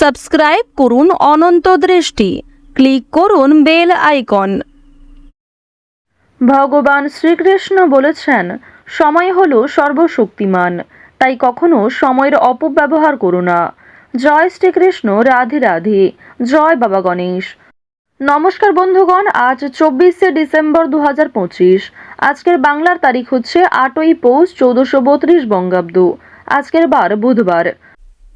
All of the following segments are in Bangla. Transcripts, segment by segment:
সাবস্ক্রাইব করুন অনন্ত দৃষ্টি। ক্লিক করুন বেল আইকন। ভগবান শ্রীকৃষ্ণ বলেছেন, সময় হল সর্বশক্তিমান। তাই কখনো সময়ের অপব্যবহার করো না। জয় শ্রীকৃষ্ণ, রাধে রাধে। জয় বাবা গণেশ। নমস্কার বন্ধুগণ, আজ চব্বিশে ডিসেম্বর দু হাজার পঁচিশ। আজকের বাংলার তারিখ হচ্ছে আটই পৌষ চৌদ্দশো বত্রিশ বঙ্গাব্দ। আজকের বার বুধবার।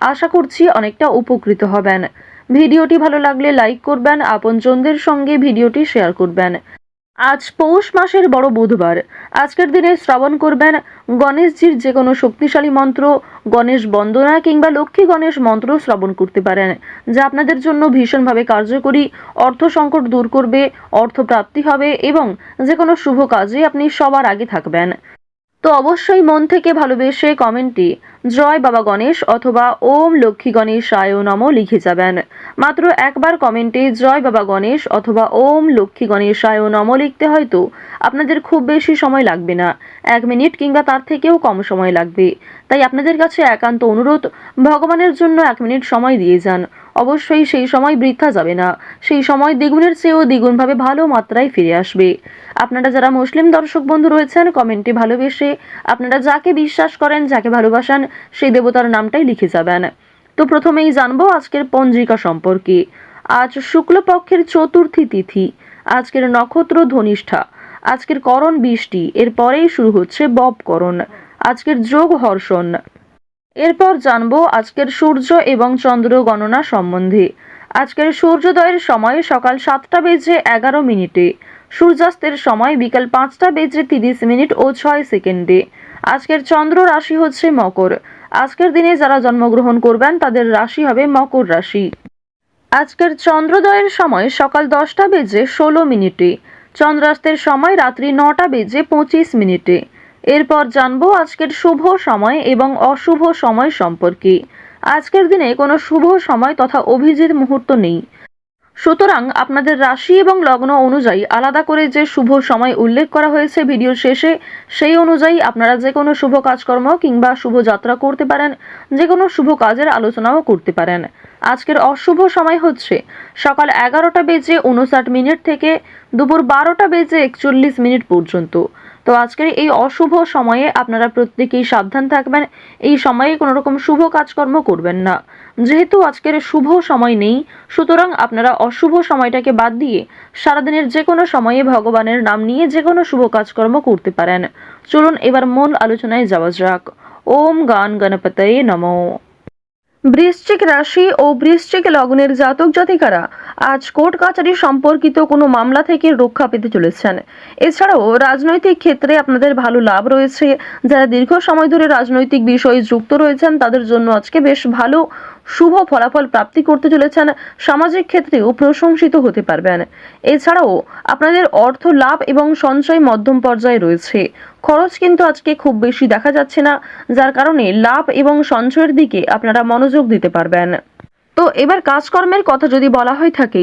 আশা করছি অনেকটা উপকৃত হবেন। ভিডিওটি ভালো লাগলে লাইক করবেন, আপনজনদের সঙ্গে ভিডিওটি শেয়ার করবেন। আজ পৌষ মাসের বড় বুধবার। আজকের দিনে শ্রবণ করবেন গণেশজির যে কোনো শক্তিশালী মন্ত্র, গণেশ বন্দনা কিংবা লক্ষ্মী গণেশ মন্ত্র শ্রবণ করতে পারেন, যা আপনাদের জন্য ভীষণভাবে কার্যকরী, অর্থ সংকট দূর করবে অর্থ প্রাপ্তি হবে এবং যে কোনো শুভ কাজে আপনি সবার আগে থাকবেন। তো অবশ্যই মন থেকে ভালোবেসে কমেন্টে জয় বাবা গণেশ অথবা ওম লক্ষ্মী গণেশ আয় নম লিখে যাবেন। মাত্র একবার কমেন্টে জয় বাবা গণেশ অথবা ওম লক্ষ্মী গণেশ আয় নম লিখতে হয়তো আপনাদের খুব বেশি সময় লাগবে না। এক মিনিট কিংবা তার থেকেও কম সময় লাগবে। তাই আপনাদের কাছে একান্ত অনুরোধ, ভগবানের জন্য এক মিনিট সময় দিয়ে যান। অবশ্যই সেই সময় বৃথা যাবে না। সেই সময় দ্বিগুণের চেয়েও দ্বিগুণভাবে ভালো মাত্রায় ফিরে আসবে। আপনারা যারা মুসলিম দর্শক বন্ধু রয়েছেন, কমেন্টে ভালোবেসে আপনারা যাকে বিশ্বাস করেন, যাকে ভালোবাসেন, সেই দেবতার নামটাই লিখে যাবেন। তো প্রথমেই জানব আজকের পঞ্জিকা সম্পর্কে। আজ শুক্লপক্ষের চতুর্থী তিথি, আজকের নক্ষত্র ধনিষ্ঠা, আজকের করণ বৃষ্টি, এরপরেই শুরু হচ্ছে ববকরণ আজকের যোগ হর্ষণ। এরপর জানব আজকের সূর্য এবং চন্দ্র গণনা সম্বন্ধে। আজকের সূর্যোদয়ের সময় সকাল সাতটা বেজে এগারো মিনিটে, সূর্যাস্তের সময় বিকাল পাঁচটা বেজে তিরিশ মিনিট ও ছয় সেকেন্ডে। আজকের চন্দ্র রাশি হচ্ছে মকর। আজকের দিনে যারা জন্মগ্রহণ করবেন, তাদের রাশি হবে মকর রাশি। আজকের চন্দ্রোদয়ের সময় সকাল দশটা বেজে ষোলো মিনিটে, চন্দ্রাস্তের সময় রাত্রি নটা বেজে পঁচিশ মিনিটে এরপর জানব আজকের শুভ সময় এবং অশুভ সময় সম্পর্কে। আজকের দিনে কোনো শুভ সময় তথা অভিজিৎ মুহূর্ত নেই। সুতরাং আপনাদের রাশি এবং লগ্ন অনুযায়ী আলাদা করে যে শুভ সময় উল্লেখ করা হয়েছে ভিডিওর শেষে, সেই অনুযায়ী আপনারা যে কোনো শুভ কাজকর্ম কিংবা শুভ যাত্রা করতে পারেন, যে কোনো শুভ কাজের আলোচনাও করতে পারেন। আজকের অশুভ সময় হচ্ছে সকাল এগারোটা বেজে উনষাট মিনিট থেকে দুপুর বারোটা বেজে একচল্লিশ মিনিট পর্যন্ত। তো আজকের এই অশুভ সময়ে আপনারা প্রত্যেকেই সাবধান থাকবেন। এই সময়ে কোনো রকম শুভ কাজকর্ম করবেন না। যেহেতু আজকের শুভ সময় নেই, সুতরাং আপনারা অশুভ সময়টাকে বাদ দিয়ে সারাদিনের যে কোনো সময়ে ভগবানের নাম নিয়ে যে কোনো শুভ কাজকর্ম করতে পারেন। চলুন এবার মূল আলোচনায় যাওয়া যাক। ওম গান গণপতয়ে নমঃ। বৃশ্চিক রাশি ও বৃশ্চিক লগ্নের জাতক জাতিকারা আজ কোর্ট কাছারি সম্পর্কিত কোনো মামলা থেকে রক্ষা পেতে চলেছেন। এছাড়াও রাজনৈতিক ক্ষেত্রে আপনাদের ভালো লাভ রয়েছে। যারা দীর্ঘ সময় ধরে রাজনৈতিক বিষয়ে যুক্ত রয়েছেন, তাদের জন্য আজকে বেশ ভালো শুভ ফলাফল প্রাপ্তি করতে চলেছেন সামাজিক ক্ষেত্রেও প্রশংসিত হতে পারবেন। এছাড়াও আপনাদের অর্থ লাভ এবং সঞ্চয় মধ্যম পর্যায়ে রয়েছে। খরচ কিন্তু আজকে খুব বেশি দেখা যাচ্ছে না, যার কারণে লাভ এবং সঞ্চয়ের দিকে আপনারা মনোযোগ দিতে পারবেন। তো এবার কাজকর্মের কথা যদি বলা হয়ে থাকে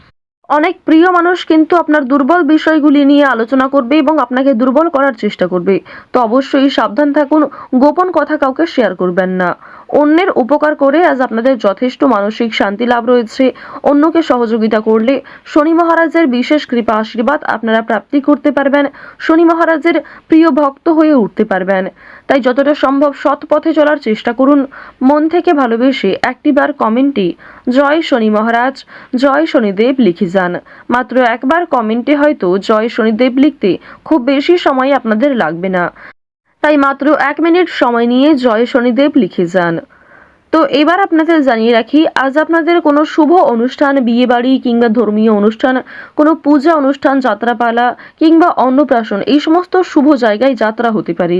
অনেক প্রিয় মানুষ কিন্তু আপনার দুর্বল বিষয়গুলি নিয়ে আলোচনা করবে এবং আপনাকে দুর্বল করার চেষ্টা করবে। তো অবশ্যই সাবধান থাকুন, গোপন কথা কাউকে শেয়ার করবেন না। অন্যের উপকার করে আজ আপনাদের যথেষ্ট মানসিক শান্তি লাভ রয়েছে। অন্যকে সহযোগিতা করলে শনি মহারাজের বিশেষ কৃপা আশীর্বাদ আপনারা প্রাপ্তি করতে পারবেন। শনি মহারাজের প্রিয় ভক্ত হয়ে উঠতে পারবেন। তাই যতটা সম্ভব সৎ পথে চলার চেষ্টা করুন। মন থেকে ভালোবেসে একটিবার কমেন্টে জয় শনি মহারাজ, জয় শনিদেব লিখে যান। মাত্র একবার কমেন্টে হয়তো জয় শনিদেব লিখতে খুব বেশি সময় আপনাদের লাগবে না। তাই মাত্র এক মিনিট সময় নিয়ে জয় শনিদেব লিখে যান। তো এবার আপনাদের জানিয়ে রাখি, আজ আপনাদের কোনো শুভ অনুষ্ঠান, বিয়েবাড়ি কিংবা ধর্মীয় অনুষ্ঠান, কোনো পূজা অনুষ্ঠান, যাত্রাপালা কিংবা অন্নপ্রাশন এই সমস্ত শুভ জায়গায় যাত্রা হতে পারে।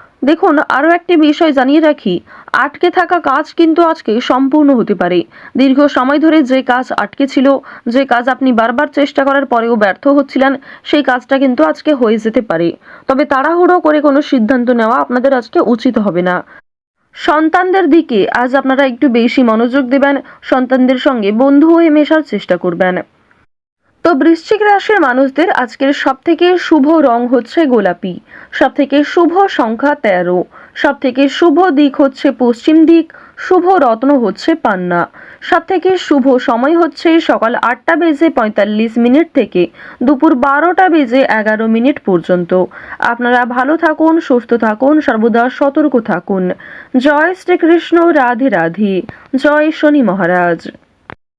দেখুন, আরও একটি বিষয় জানিয়ে রাখি। আটকে থাকা কাজ কিন্তু আজকে সম্পূর্ণ হতে পারে। দীর্ঘ সময় ধরে যে কাজ আটকে ছিল, যে কাজ আপনি বারবার চেষ্টা করার পরেও ব্যর্থ হচ্ছিলেন, সেই কাজটা কিন্তু আজকে হয়ে যেতে পারে। তবে তাড়াহুড়ো করে কোনো সিদ্ধান্ত নেওয়া আপনাদের আজকে উচিত হবে না। সন্তানদের দিকে আজ আপনারা একটু বেশি মনোযোগ দেবেন, সন্তানদের সঙ্গে বন্ধু হয়ে মেশার চেষ্টা করবেন। তো বৃশ্চিক রাশির মানুষদের আজকের সব থেকে শুভ রং হচ্ছে গোলাপি। সব থেকে শুভ সংখ্যা তেরো। সব থেকে শুভ দিক হচ্ছে পশ্চিম দিক, শুভ রত্ন হচ্ছে পান্না। সব থেকে শুভ সময় হচ্ছে সকাল আটটা বেজে পঁয়তাল্লিশ মিনিট থেকে দুপুর বারোটা বেজে এগারো মিনিট পর্যন্ত। আপনারা ভালো থাকুন, সুস্থ থাকুন, সর্বদা সতর্ক থাকুন। জয় শ্রীকৃষ্ণ, রাধে রাধে। জয় শনি মহারাজ।